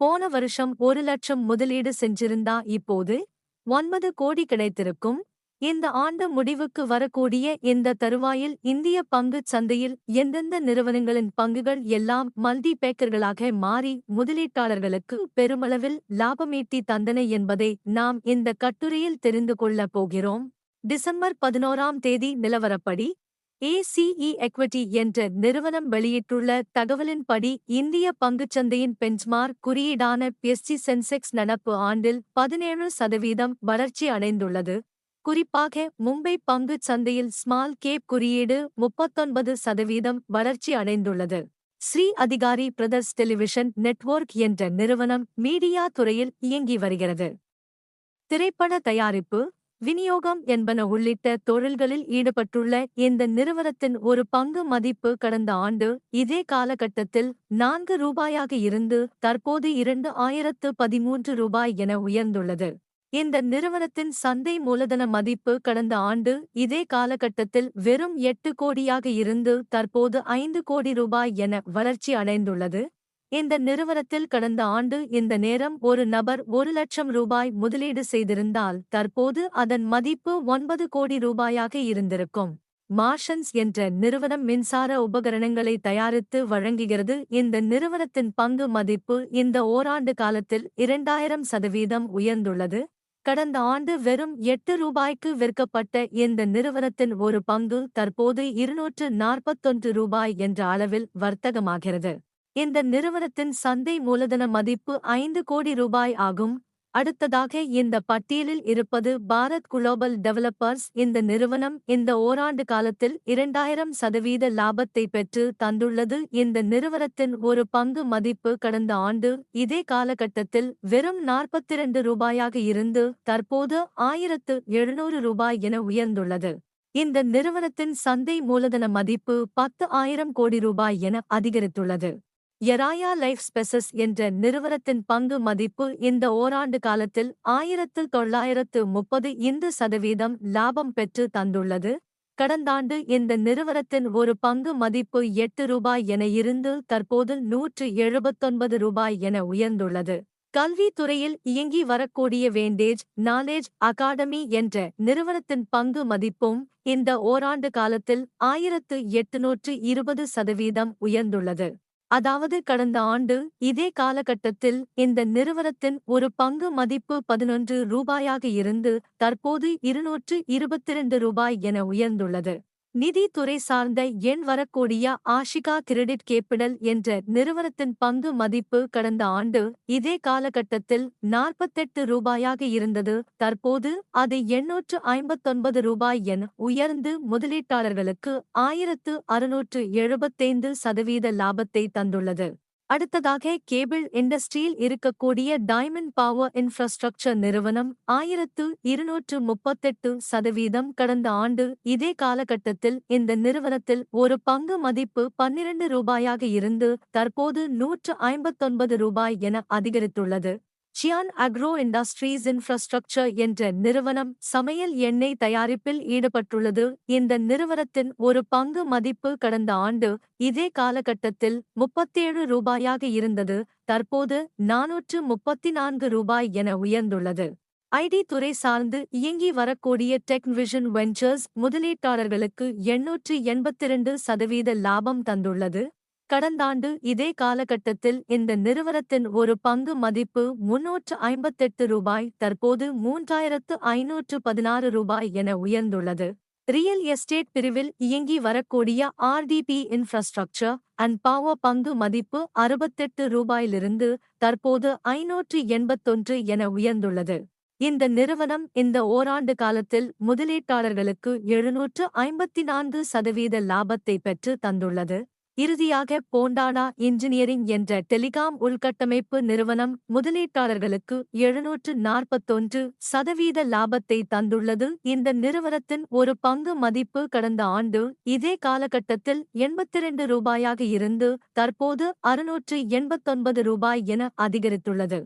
போன வருஷம் ஒரு லட்சம் முதலீடு செஞ்சிருந்தா இப்போது ஒன்பது கோடி கிடைத்திருக்கும். இந்த ஆண்டு முடிவுக்கு வரக்கூடிய இந்த தருவாயில் இந்திய பங்குச் சந்தையில் எந்தெந்த நிறுவனங்களின் பங்குகள் எல்லாம் மல்டி பேக்கர்களாக மாறி முதலீட்டாளர்களுக்கு பெருமளவில் லாபமீட்டி தந்தன என்பதை நாம் இந்த கட்டுரையில் தெரிந்து கொள்ளப் போகிறோம். டிசம்பர் பதினோராம் தேதி நிலவரப்படி ஏசிஇ எக்விட்டி என்ற நிறுவனம் வெளியிட்டுள்ள தகவலின்படி இந்திய பங்குச்சந்தையின் பெஞ்ச்மார்க் குறியீடான பிஎஸ்டி சென்செக்ஸ் நடப்பு ஆண்டில் பதினேழு சதவீதம் வளர்ச்சி அடைந்துள்ளது. குறிப்பாக மும்பை பங்குச் சந்தையில் ஸ்மால் கேப் குறியீடு முப்பத்தொன்பது சதவீதம் வளர்ச்சி அடைந்துள்ளது. ஸ்ரீ அதிகாரி பிரதர்ஸ் டெலிவிஷன் நெட்வொர்க் என்ற நிறுவனம் மீடியா துறையில் இயங்கி வருகிறது. திரைப்பட தயாரிப்பு விநியோகம் என்பன உள்ளிட்ட தொழில்களில் ஈடுபட்டுள்ள இந்த நிறுவனத்தின் ஒரு பங்கு மதிப்பு கடந்த ஆண்டு இதே காலகட்டத்தில் நான்கு ரூபாயாக இருந்து தற்போது இரண்டு ஆயிரத்து பதிமூன்று ரூபாய் என உயர்ந்துள்ளது. இந்த நிறுவனத்தின் சந்தை மூலதன மதிப்பு கடந்த ஆண்டு இதே காலகட்டத்தில் வெறும் எட்டு கோடியாக இருந்து தற்போது ஐந்து கோடி ரூபாய் என வளர்ச்சி அடைந்துள்ளது. இந்த நிறுவனத்தில் கடந்த ஆண்டு இந்த நேரம் ஒரு நபர் ஒரு லட்சம் ரூபாய் முதலீடு செய்திருந்தால் தற்போது அதன் மதிப்பு ஒன்பது கோடி ரூபாயாக இருந்திருக்கும். மார்ஷன்ஸ் என்ற நிறுவனம் மின்சார உபகரணங்களை தயாரித்து வழங்குகிறது. இந்த நிறுவனத்தின் பங்கு மதிப்பு இந்த ஓராண்டு காலத்தில் இரண்டாயிரம் சதவீதம் உயர்ந்துள்ளது. கடந்த ஆண்டு வெறும் எட்டு ரூபாய்க்கு விற்கப்பட்ட இந்த நிறுவனத்தின் ஒரு பங்கு தற்போது இருநூற்று நாற்பத்தொன்று ரூபாய் என்ற அளவில் வர்த்தகமாகிறது. இந்த நிறுவனத்தின் சந்தை மூலதன மதிப்பு ஐந்து கோடி ரூபாய் ஆகும். அடுத்ததாக இந்த பட்டியலில் இருப்பது பாரத் குளோபல் டெவலப்பர்ஸ் இந்த நிறுவனம் இந்த ஓராண்டு காலத்தில் இரண்டாயிரம் சதவீத லாபத்தை பெற்று தந்துள்ளது. இந்த நிறுவனத்தின் ஒரு பங்கு மதிப்பு கடந்த ஆண்டு இதே காலகட்டத்தில் வெறும் நாற்பத்திரண்டு ரூபாயாக இருந்து தற்போது ஆயிரத்து எழுநூறு ரூபாய் என உயர்ந்துள்ளது. இந்த நிறுவனத்தின் சந்தை மூலதன மதிப்பு பத்து ஆயிரம் கோடி ரூபாய் என அதிகரித்துள்ளது. எராயா லைஃப் ஸ்பெசஸ் என்ற நிறுவனத்தின் பங்கு மதிப்பு இந்த ஓராண்டு காலத்தில் ஆயிரத்து தொள்ளாயிரத்து முப்பது இந்து சதவீதம் லாபம் பெற்று தந்துள்ளது. கடந்தாண்டு இந்த நிறுவனத்தின் ஒரு பங்கு மதிப்பு எட்டு ரூபாய் என இருந்து தற்போது நூற்று எழுபத்தொன்பது ரூபாய் என உயர்ந்துள்ளது. கல்வித்துறையில் இயங்கி வரக்கூடிய வேண்டேஜ் நாலேஜ் அகாடமி என்ற நிறுவனத்தின் பங்கு மதிப்பும் இந்த ஓராண்டு காலத்தில் ஆயிரத்து எட்டுநூற்று இருபது சதவீதம் உயர்ந்துள்ளது. அதாவது கடந்த ஆண்டு இதே காலகட்டத்தில் இந்த நிறுவனத்தின் ஒரு பங்கு மதிப்பு பதினொன்று ரூபாயாக இருந்து தற்போது இருநூற்று இருபத்திரண்டு ரூபாய் என உயர்ந்துள்ளது. நிதித்துறை சார்ந்த எண் வரக்கூடிய ஆஷிகா கிரெடிட் கேப்பிடல் என்ற நிறுவனத்தின் பங்கு மதிப்பு கடந்த ஆண்டு இதே காலகட்டத்தில் நாற்பத்தெட்டு ரூபாயாக இருந்தது. தற்போது அது எண்ணூற்று ஐம்பத்தொன்பது ரூபாய் என உயர்ந்து முதலீட்டாளர்களுக்கு ஆயிரத்து அறுநூற்று எழுபத்தைந்து சதவீத லாபத்தை தந்துள்ளது. அடுத்ததாக கேபிள் இண்டஸ்ட்ரியில் இருக்கக்கூடிய டைமண்ட் பவர் இன்ஃப்ராஸ்ட்ரக்சர் நிறுவனம் ஆயிரத்து இருநூற்று முப்பத்தெட்டு சதவீதம் கடந்த ஆண்டு இதே காலகட்டத்தில் இந்த நிறுவனத்தில் ஒரு பங்கு மதிப்பு பன்னிரண்டு ரூபாயாக இருந்து தற்போது நூற்று ஐம்பத்தொன்பது ரூபாய் என அதிகரித்துள்ளது. சியான் அக்ரோ இண்டஸ்ட்ரீஸ் இன்ஃப்ராஸ்ட்ரக்சர் என்ற நிறுவனம் சமையல் எண்ணெய் தயாரிப்பில் ஈடுபட்டுள்ளது. இந்த நிறுவனத்தின் ஒரு பங்கு மதிப்பு கடந்த ஆண்டு இதே காலகட்டத்தில் முப்பத்தேழு ரூபாயாக இருந்தது. தற்போது நானூற்று முப்பத்தி நான்கு ரூபாய் என உயர்ந்துள்ளது. ஐடி துறை சார்ந்து இயங்கி வரக்கூடிய டெக்விஷன் வெஞ்சர்ஸ் முதலீட்டாளர்களுக்கு எண்ணூற்று எண்பத்திரண்டு சதவீத லாபம் தந்துள்ளது. கடந்தாண்டு இதே காலகட்டத்தில் இந்த நிறுவனத்தின் ஒரு பங்கு மதிப்பு முன்னூற்று ஐம்பத்தெட்டு ரூபாய் தற்போது மூன்றாயிரத்து ஐநூற்று பதினாறு ரூபாய் என உயர்ந்துள்ளது. ரியல் எஸ்டேட் பிரிவில் இயங்கி வரக்கூடிய ஆர்டிபி இன்ஃப்ராஸ்ட்ரக்சர் அண்ட் பவர் பங்கு மதிப்பு அறுபத்தெட்டு ரூபாயிலிருந்து தற்போது ஐநூற்று எண்பத்தொன்று என உயர்ந்துள்ளது. இந்த நிறுவனம் இந்த ஓராண்டு காலத்தில் முதலீட்டாளர்களுக்கு எழுநூற்று ஐம்பத்தி நான்கு சதவீத லாபத்தை பெற்று தந்துள்ளது. இறுதியாக போண்டானா இன்ஜினியரிங் என்ற டெலிகாம் உள்கட்டமைப்பு நிறுவனம் முதலீட்டாளர்களுக்கு எழுநூற்று நாற்பத்தொன்று சதவீத லாபத்தை தந்துள்ளது. இந்த நிறுவனத்தின் ஒரு பங்கு மதிப்பு கடந்த ஆண்டு இதே காலகட்டத்தில் எண்பத்திரண்டு ரூபாயாக இருந்து தற்போது அறுநூற்று எண்பத்தொன்பது ரூபாய் என அதிகரித்துள்ளது.